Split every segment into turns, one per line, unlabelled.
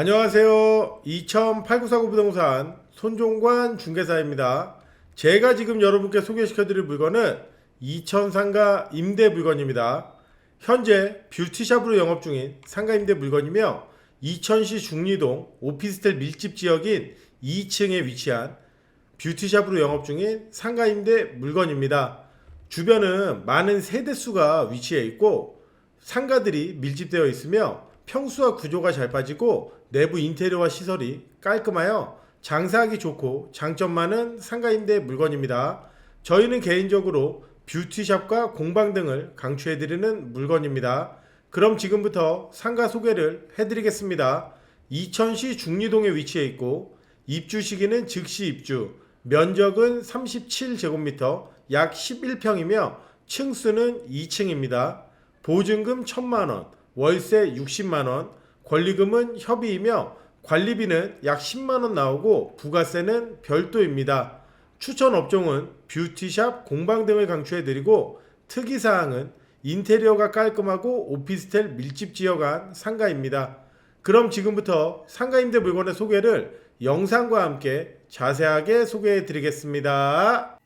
안녕하세요. 208949 부동산 손종관 중개사입니다. 제가 지금 여러분께 소개시켜드릴 물건은 2000상가 임대 물건입니다. 현재 뷰티샵으로 영업 중인 상가 임대 물건이며 2000시 중리동 오피스텔 밀집 지역인 2층에 위치한 뷰티샵으로 영업 중인 상가 임대 물건입니다. 주변은 많은 세대수가 위치해 있고 상가들이 밀집되어 있으며 평수와 구조가 잘 빠지고 내부 인테리어와 시설이 깔끔하여 장사하기 좋고 장점 많은 상가 임대 물건입니다. 저희는 개인적으로 뷰티샵과 공방 등을 강추해드리는 물건입니다. 그럼 지금부터 상가 소개를 해드리겠습니다. 이천시 중리동에 위치해 있고 입주 시기는 즉시 입주, 면적은 37제곱미터, 약 11평이며 층수는 2층입니다. 보증금 1000만원, 월세 60만원, 권리금은 협의이며 관리비는 약 10만원 나오고 부가세는 별도입니다. 추천 업종은 뷰티샵, 공방 등을 강추해드리고 특이사항은 인테리어가 깔끔하고 오피스텔 밀집 지역 안 상가입니다. 그럼 지금부터 상가임대 물건의 소개를 영상과 함께 자세하게 소개해 드리겠습니다.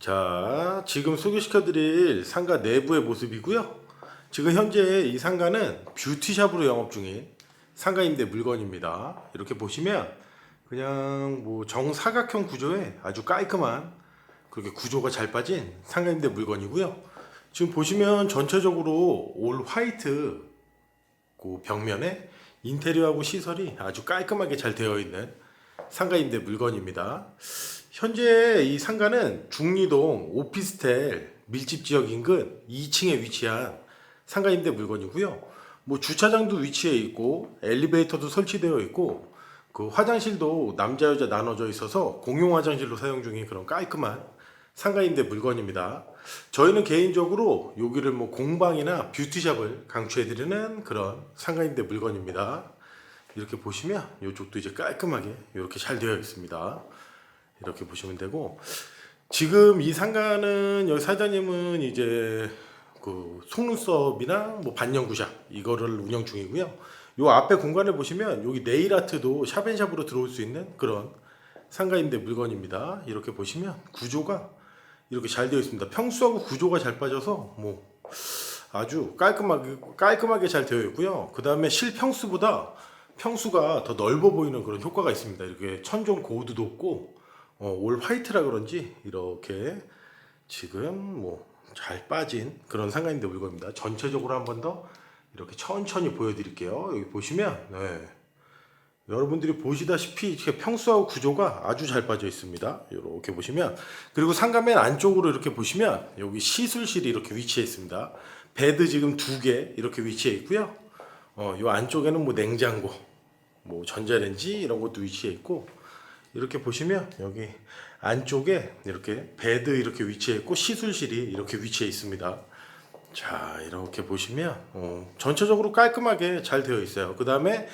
자, 지금 소개시켜 드릴 상가 내부의 모습이고요. 지금 현재 이 상가는 뷰티샵으로 영업 중인 상가 임대 물건입니다. 이렇게 보시면 그냥 뭐 정사각형 구조에 아주 깔끔한 그렇게 구조가 잘 빠진 상가 임대 물건이고요. 지금 보시면 전체적으로 올 화이트 그 벽면에 인테리어하고 시설이 아주 깔끔하게 잘 되어 있는 상가 임대 물건입니다. 현재 이 상가는 중리동 오피스텔 밀집 지역 인근 2층에 위치한 상가 임대 물건이고요. 뭐 주차장도 위치해 있고 엘리베이터도 설치되어 있고 그 화장실도 남자 여자 나눠져 있어서 공용 화장실로 사용 중인 그런 깔끔한 상가 임대 물건입니다. 저희는 개인적으로 여기를 뭐 공방이나 뷰티샵을 강추해 드리는 그런 상가 임대 물건입니다. 이렇게 보시면 이쪽도 이제 깔끔하게 이렇게 잘 되어 있습니다. 이렇게 보시면 되고 지금 이 상가는 여기 사장님은 이제 그 속눈썹이나 뭐 반영구샵 이거를 운영 중이고요. 요 앞에 공간을 보시면 여기 네일 아트도 샵앤샵으로 들어올 수 있는 그런 상가인데 물건입니다. 이렇게 보시면 구조가 이렇게 잘 되어 있습니다. 평수하고 구조가 잘 빠져서 뭐 아주 깔끔하게 깔끔하게 잘 되어 있고요. 그 다음에 실평수보다 평수가 더 넓어 보이는 그런 효과가 있습니다. 이렇게 천정 고우도 높고 어, 올 화이트라 그런지 이렇게 지금 뭐 잘 빠진 그런 상가인데 물건입니다. 전체적으로 한 번 더 이렇게 천천히 보여드릴게요. 여기 보시면 네. 여러분들이 보시다시피 평수하고 구조가 아주 잘 빠져 있습니다. 이렇게 보시면 그리고 상가맨 안쪽으로 이렇게 보시면 여기 시술실이 이렇게 위치해 있습니다. 베드 지금 두 개 이렇게 위치해 있고요. 어, 요 안쪽에는 뭐 냉장고, 뭐 전자레인지 이런 것도 위치해 있고 이렇게 보시면 여기 안쪽에 이렇게 베드 이렇게 위치해 있고 시술실이 이렇게 위치해 있습니다. 자 이렇게 보시면 어, 전체적으로 깔끔하게 잘 되어 있어요. 그 다음에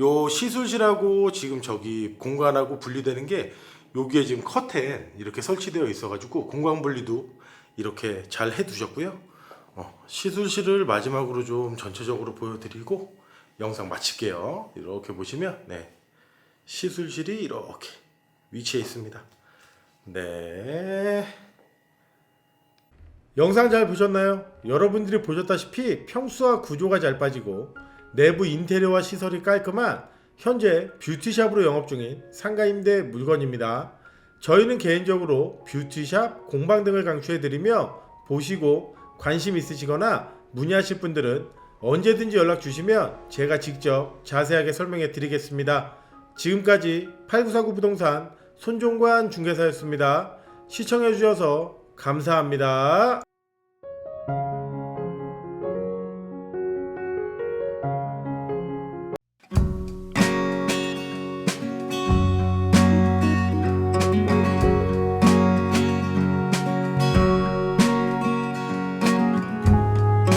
요 시술실하고 지금 저기 공간하고 분리되는 게 여기에 지금 커튼 이렇게 설치되어 있어가지고 공간 분리도 이렇게 잘 해두셨고요. 어, 시술실을 마지막으로 좀 전체적으로 보여드리고 영상 마칠게요. 이렇게 보시면 네 시술실이 이렇게 위치해 있습니다. 네. 영상 잘 보셨나요? 여러분들이 보셨다시피 평수와 구조가 잘 빠지고 내부 인테리어와 시설이 깔끔한 현재 뷰티샵으로 영업 중인 상가임대 물건입니다. 저희는 개인적으로 뷰티샵, 공방 등을 강추해드리며 보시고 관심 있으시거나 문의하실 분들은 언제든지 연락 주시면 제가 직접 자세하게 설명해 드리겠습니다. 지금까지 8949 부동산 손종관 중개사였습니다. 시청해 주셔서 감사합니다.